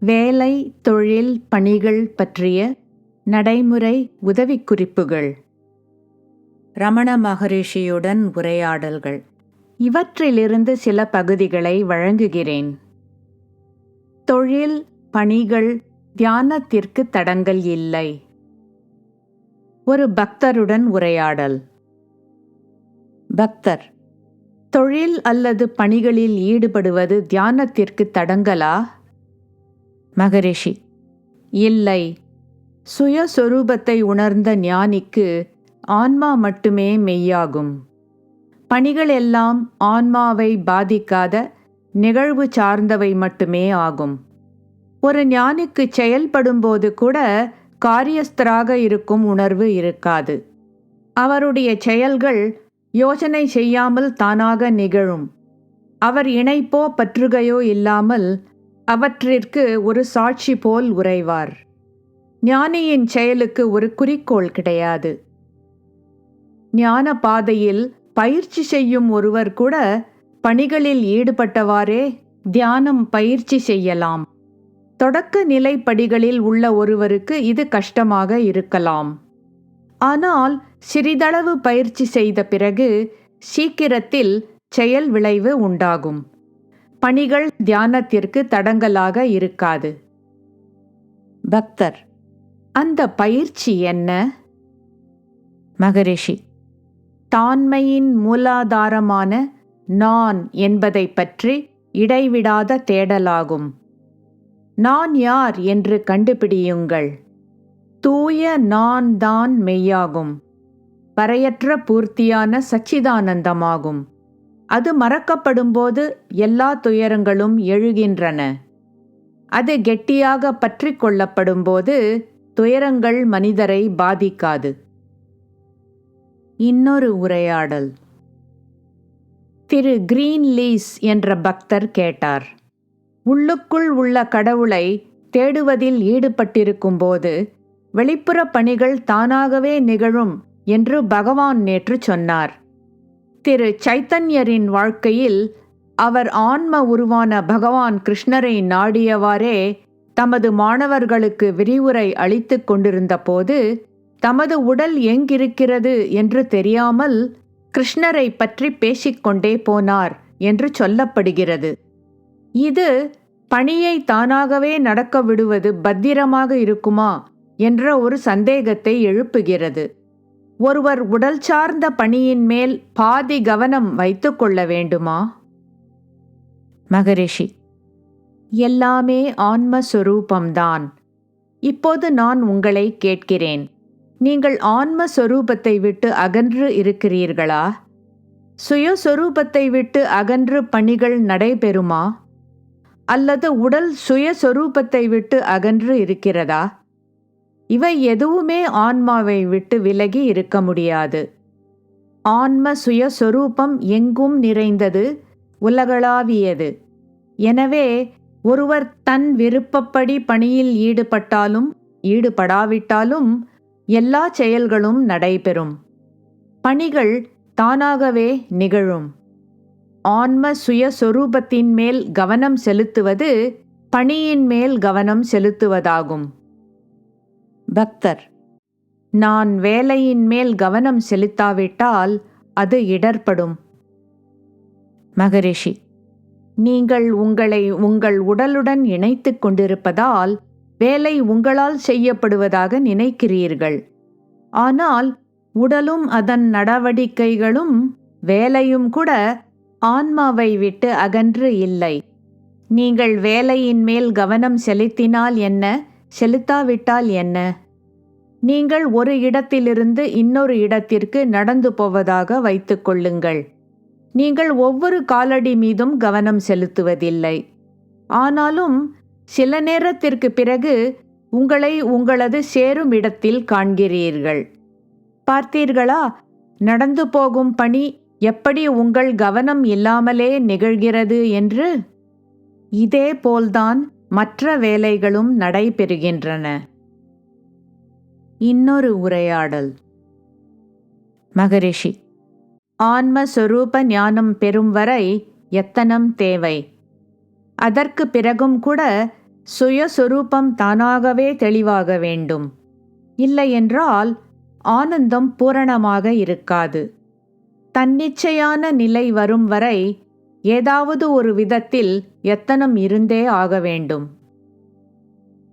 வேலை தொழில் பணிகள் பற்றிய நடைமுறை உதவிக்குறிப்புகள். ரமண மகரிஷியுடன் உரையாடல்கள். இவற்றிலிருந்து சில பகுதிகளை வழங்குகிறேன். தொழில் பணிகள் தியானத்திற்கு தடங்கல் இல்லை. ஒரு பக்தருடன் உரையாடல். பக்தர் தொழில் அல்லது பணிகளில் ஈடுபடுவது தியானத்திற்கு தடங்கலா மகரிஷி இல்லை. சுயஸ்வரூபத்தை உணர்ந்த ஞானிக்கு ஆன்மா மட்டுமே மெய்யாகும். பணிகள் எல்லாம் ஆன்மாவை பாதிக்காத நிகழ்வு சார்ந்தவை மட்டுமே ஆகும். ஒரு ஞானிக்கு செயல்படும்போது கூட காரியஸ்தராக இருக்கும் உணர்வு இருக்காது. அவருடைய செயல்கள் யோசனை செய்யாமல் தானாக நிகழும். அவர் இணைப்போ பற்றுகையோ இல்லாமல் அவற்றிற்கு ஒரு சாட்சி போல் உறைவார். ஞானியின் செயலுக்கு ஒரு குறிக்கோள் கிடையாது. ஞான பாதையில் பயிற்சி செய்யும் ஒருவர் கூட பணிகளில் ஈடுபட்டவாறே தியானம் பயிற்சி செய்யலாம். தொடக்க நிலை படிகளில் உள்ள ஒருவருக்கு இது கஷ்டமாக இருக்கலாம். ஆனால் சிறிதளவு பயிற்சி செய்த பிறகு சீக்கிரத்தில் செயல் விளைவு உண்டாகும். பணிகள் தியானத்திற்கு தடங்கலாக இருக்காது. பக்தர் அந்த பயிற்சி என்ன? மகரிஷி தான்மையின் மூலாதாரமான நான் என்பதை பற்றி இடைவிடாத தேடலாகும். நான் யார் என்று கண்டுபிடியுங்கள். தூய நான் தான் மெய்யாகும். வரையற்ற பூர்த்தியான சச்சிதானந்தமாகும். அது மறக்கப்படும்போது எல்லா துயரங்களும் எழுகின்றன. அது கெட்டியாக பற்றி கொள்ளப்படும்போது துயரங்கள் மனிதரை பாதிக்காது. இன்னொரு உரையாடல். திரு கிரீன் லீஸ் என்ற பக்தர் கேட்டார். உள்ளுக்குள் உள்ள கடவுளை தேடுவதில் ஈடுபட்டிருக்கும்போது வெளிப்புற பணிகள் தானாகவே நிகழும் என்று பகவான் நேற்று சொன்னார். திரு சைத்தன்யரின் வாழ்க்கையில் அவர் ஆன்ம உருவான பகவான் கிருஷ்ணரை நாடியவாறே தமது மாணவர்களுக்கு விரிவுரை அளித்து கொண்டிருந்த போது தமது உடல் எங்கிருக்கிறது என்று தெரியாமல் கிருஷ்ணரை பற்றி பேசிக்கொண்டே போனார் என்று சொல்லப்படுகிறது. இது பணியை தானாகவே நடக்க விடுவது பத்திரமாக இருக்குமா என்ற ஒரு சந்தேகத்தை எழுப்புகிறது. ஒருவர் உடல் சார்ந்த பணியின் மேல் பாதி கவனம் வைத்துக்கொள்ள வேண்டுமா? மகரிஷி எல்லாமே ஆன்மஸ்வரூபம்தான். இப்போது நான் உங்களை கேட்கிறேன். நீங்கள் ஆன்மஸ்வரூபத்தை விட்டு அகன்று இருக்கிறீர்களா? சுயஸ்வரூபத்தை விட்டு அகன்று பணிகள் நடைபெறுமா? அல்லது உடல் சுயஸ்வரூபத்தை விட்டு அகன்று இருக்கிறதா? இவை எதுவுமே ஆன்மாவை விட்டு விலகி இருக்க முடியாது. ஆன்ம சுயஸ்வரூபம் எங்கும் நிறைந்தது உலகளாவியது. எனவே ஒருவர் தன் விருப்பப்படி பணியில் ஈடுபட்டாலும் ஈடுபடாவிட்டாலும் எல்லா செயல்களும் நடைபெறும். பணிகள் தானாகவே நிகழும். ஆன்ம சுயஸ்வரூபத்தின் மேல் கவனம் செலுத்துவது பணியின் மேல் கவனம் செலுத்துவதாகும். பக்தர். நான் வேலையின் மேல் கவனம் செலுத்தாவிட்டால் அது இடர்படும். மகரிஷி நீங்கள் உங்களை உங்கள் உடலுடன் இணைத்துக் கொண்டிருப்பதால் வேலை உங்களால் செய்யப்படுவதாக நினைக்கிறீர்கள். ஆனால் உடலும் அதன் நடவடிக்கைகளும் வேலையும் கூட ஆன்மாவை விட்டு அகன்று இல்லை. நீங்கள் வேலையின் மேல் கவனம் செலுத்தினால் என்ன? செலுத்தாவிட்டால் என்ன? நீங்கள் ஒரு இடத்திலிருந்து இன்னொரு இடத்திற்கு நடந்து போவதாக வைத்துக்கொள்ளுங்கள் நீங்கள் ஒவ்வொரு காலடி மீதும் கவனம் செலுத்துவதில்லை. ஆனாலும் சில நேரத்திற்கு பிறகு உங்களை உங்களது சேரும் இடத்தில் காண்கிறீர்கள். பார்த்தீர்களா? நடந்து போகும் பணி எப்படி உங்கள் கவனம் இல்லாமலே நிகழ்கிறது என்று? இதே போல்தான் மற்ற வேலைகளும் நடைபெறுகின்றன. இன்னொரு உரையாடல். மகரிஷி ஆன்மஸ்வரூப ஞானம் பெறும் வரை எத்தனம் தேவை? அதற்கு பிறகும் கூட சுயஸ்வரூபம் தானாகவே தெளிவாக வேண்டும். இல்லையென்றால் ஆனந்தம் பூரணமாக இருக்காது. தன்னிச்சையான நிலை வரும் வரை ஏதாவது ஒரு விதத்தில் எத்தனம் இருந்தே ஆக வேண்டும்.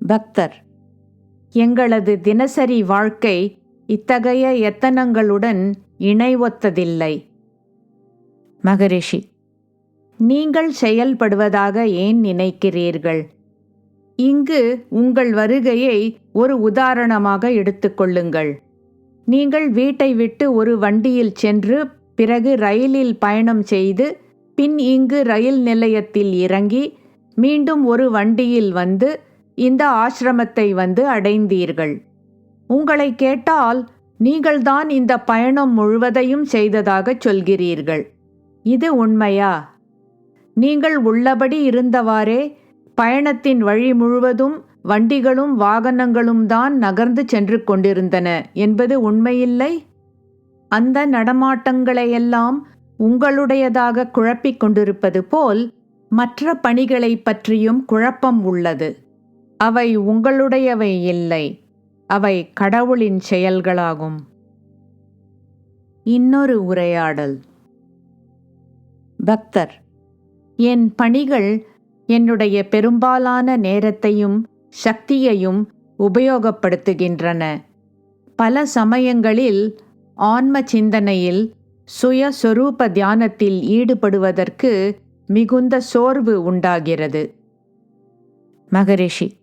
பக்தர் எங்களது தினசரி வாழ்க்கை இத்தகைய எத்தனங்களுடன் இணைவொத்ததில்லை. மகரிஷி நீங்கள் செயல்படுவதாக ஏன் நினைக்கிறீர்கள்? இங்கு உங்கள் வருகையை ஒரு உதாரணமாக எடுத்துக்கொள்ளுங்கள் நீங்கள் வீட்டை விட்டு ஒரு வண்டியில் சென்று பிறகு ரயிலில் பயணம் செய்து பின் இங்கு ரயில் நிலையத்தில் இறங்கி மீண்டும் ஒரு வண்டியில் வந்து இந்த ஆசிரமத்தை வந்து அடைந்தீர்கள். உங்களை கேட்டால் நீங்கள்தான் இந்த பயணம் முழுவதையும் செய்ததாகச் சொல்கிறீர்கள். இது உண்மையா? நீங்கள் உள்ளபடி இருந்தவாறே பயணத்தின் வழி முழுவதும் வண்டிகளும் வாகனங்களும் தான் நகர்ந்து சென்று கொண்டிருந்தன என்பது உண்மையில்லை? அந்த நடமாட்டங்களையெல்லாம் உங்களுடையதாக குழப்பிக் கொண்டிருப்பது போல் மற்ற பணிகளை பற்றியும் குழப்பம் உள்ளது. அவை உங்களுடையவை இல்லை. அவை கடவுளின் செயல்களாகும். இன்னொரு உரையாடல். பக்தர் என் பணிகள் என்னுடைய பெரும்பாலான நேரத்தையும் சக்தியையும் உபயோகப்படுத்துகின்றன. பல சமயங்களில் ஆன்ம சிந்தனையில் சுயஸ்வரூப தியானத்தில் ஈடுபடுவதற்கு மிகுந்த சோர்வு உண்டாகிறது. மகரிஷி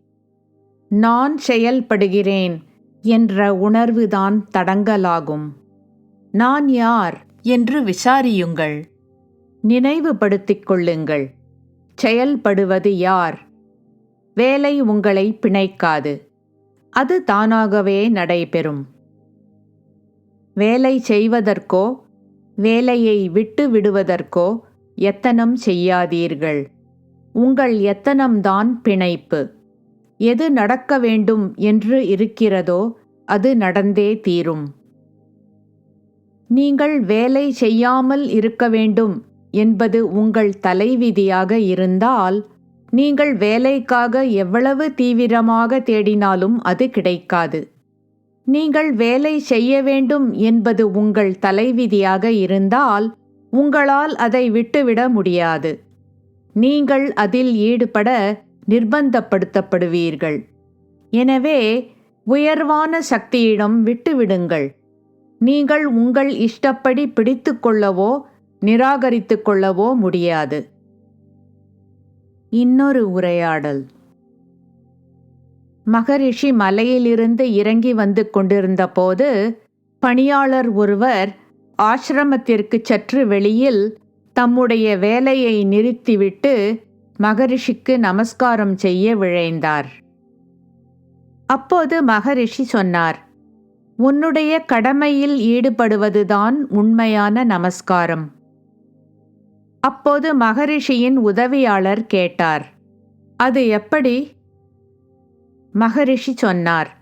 நான் செயல்படுகிறேன் என்ற உணர்வுதான் தடங்கலாகும். நான் யார் என்று விசாரியுங்கள். நினைவுபடுத்திக் கொள்ளுங்கள். செயல்படுவது யார்? வேலை உங்களை பிணைக்காது. அது தானாகவே நடைபெறும். வேலை செய்வதற்கோ வேலையை விட்டு விடுவதற்கோ எத்தனம் செய்யாதீர்கள். உங்கள் எத்தனம்தான் பிணைப்பு. எது நடக்க வேண்டும் என்று இருக்கிறதோ அது நடந்தே தீரும். நீங்கள் வேலை செய்யாமல் இருக்க வேண்டும் என்பது உங்கள் தலைவிதியாக இருந்தால் நீங்கள் வேலைக்காக எவ்வளவு தீவிரமாக தேடினாலும் அது கிடைக்காது. நீங்கள் வேலை செய்ய வேண்டும் என்பது உங்கள் தலைவிதியாக இருந்தால் உங்களால் அதை விட்டுவிட முடியாது. நீங்கள் அதில் ஈடுபட நிர்பந்தப்படுத்தப்படுவீர்கள். எனவே உயர்வான சக்தியிடம் விட்டுவிடுங்கள். நீங்கள் உங்கள் இஷ்டப்படி பிடித்து கொள்ளவோ நிராகரித்து கொள்ளவோ முடியாது. இன்னொரு உரையாடல். மகரிஷி மலையிலிருந்து இறங்கி வந்து கொண்டிருந்த போது பணியாளர் ஒருவர் ஆசிரமத்திற்கு சற்று வெளியில் தம்முடைய வேலையை நிறுத்திவிட்டு மகரிஷிக்கு நமஸ்காரம் செய்ய விழைந்தார். அப்போது மகரிஷி சொன்னார் உன்னுடைய கடமையில் ஈடுபடுவதுதான் உண்மையான நமஸ்காரம். அப்போது மகரிஷியின் உதவியாளர் கேட்டார் அது எப்படி? மகரிஷி சொன்னார்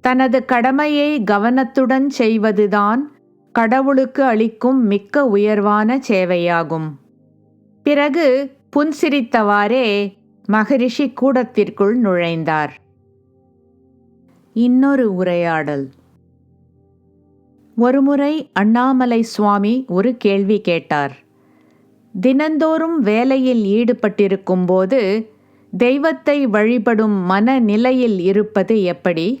தனது கடமையை கவனத்துடன் செய்வதுதான் கடவுளுக்கு அளிக்கும் மிக்க உயர்வான சேவையாகும். பிறகு புன்சிரித்தவாறே மகரிஷி கூடத்திற்குள் நுழைந்தார். இன்னொரு உரையாடல். ஒருமுறை அண்ணாமலை சுவாமி ஒரு கேள்வி கேட்டார். தினந்தோறும் வேலையில் ஈடுபட்டிருக்கும்போது தெய்வத்தை வழிபடும் மனநிலையில் இருப்பது எப்படி?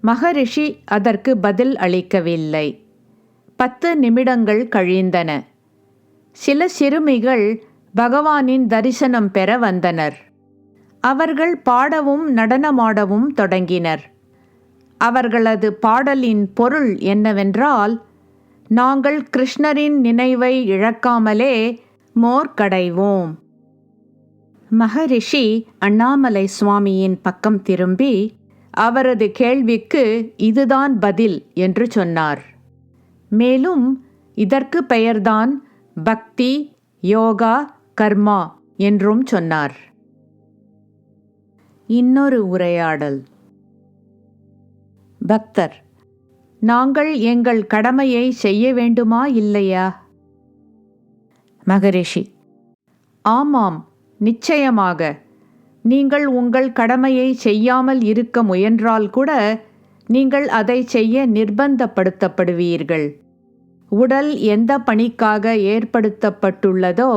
மகரிஷி அதற்கு பதில் அளிக்கவில்லை. பத்து நிமிடங்கள் கழிந்தன. சில சிறுமிகள் பகவானின் தரிசனம் பெற வந்தனர். அவர்கள் பாடவும் நடனமாடவும் தொடங்கினர். அவர்களது பாடலின் பொருள் என்னவென்றால் நாங்கள் கிருஷ்ணரின் நினைவை இழக்காமலே மோர் கடைவோம். மகரிஷி அண்ணாமலை சுவாமியின் பக்கம் திரும்பி அவரது கேள்விக்கு இதுதான் பதில் என்று சொன்னார். மேலும் இதற்கு பெயர்தான் பக்தி யோகா கர்மா என்றும் சொன்னார். இன்னொரு உரையாடல். பக்தர் நாங்கள் எங்கள் கடமையை செய்ய வேண்டுமா இல்லையா? மகரிஷி ஆமாம் நிச்சயமாக நீங்கள் உங்கள் கடமையை செய்யாமல் இருக்க முயன்றால் கூட நீங்கள் அதை செய்ய நிர்பந்தப்படுத்தப்படுவீர்கள். உடல் எந்த பணிக்காக ஏற்படுத்தப்பட்டுள்ளதோ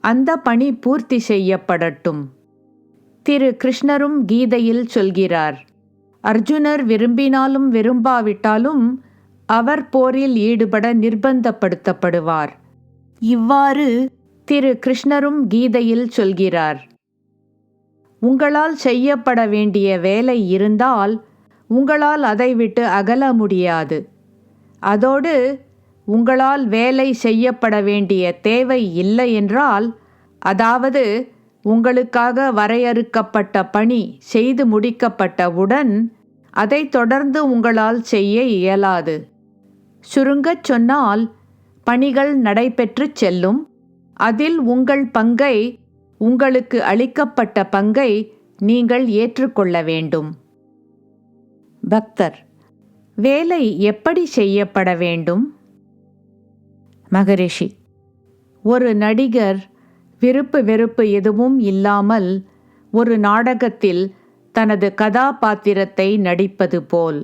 அந்த பணி பூர்த்தி செய்யப்படட்டும். திரு. கிருஷ்ணரும் கீதையில் சொல்கிறார் அர்ஜுனர் விரும்பினாலும் விரும்பாவிட்டாலும் அவர் போரில் ஈடுபட நிர்பந்தப்படுத்தப்படுவார். இவ்வாறு திரு கிருஷ்ணரும் கீதையில் சொல்கிறார் உங்களால் செய்யப்பட வேண்டிய வேலை இருந்தால் உங்களால் அதை விட்டு அகல முடியாது. அதோடு உங்களால் வேலை செய்யப்பட வேண்டிய தேவை இல்லை என்றால் அதாவது உங்களுக்காக வரையறுக்கப்பட்ட பணி செய்து முடிக்கப்பட்டவுடன் அதை தொடர்ந்து உங்களால் செய்ய இயலாது. சுருங்கச் சொன்னால் பணிகள் நடைபெற்றுச் செல்லும். அதில் உங்கள் பங்கை உங்களுக்கு அளிக்கப்பட்ட பங்கை நீங்கள் ஏற்றுக்கொள்ள வேண்டும். பக்தர் வேலை எப்படி செய்யப்பட வேண்டும்? மகரிஷி ஒரு நடிகர் விருப்பு வெறுப்பு எதுவும் இல்லாமல் ஒரு நாடகத்தில் தனது கதாபாத்திரத்தை நடிப்பது போல்.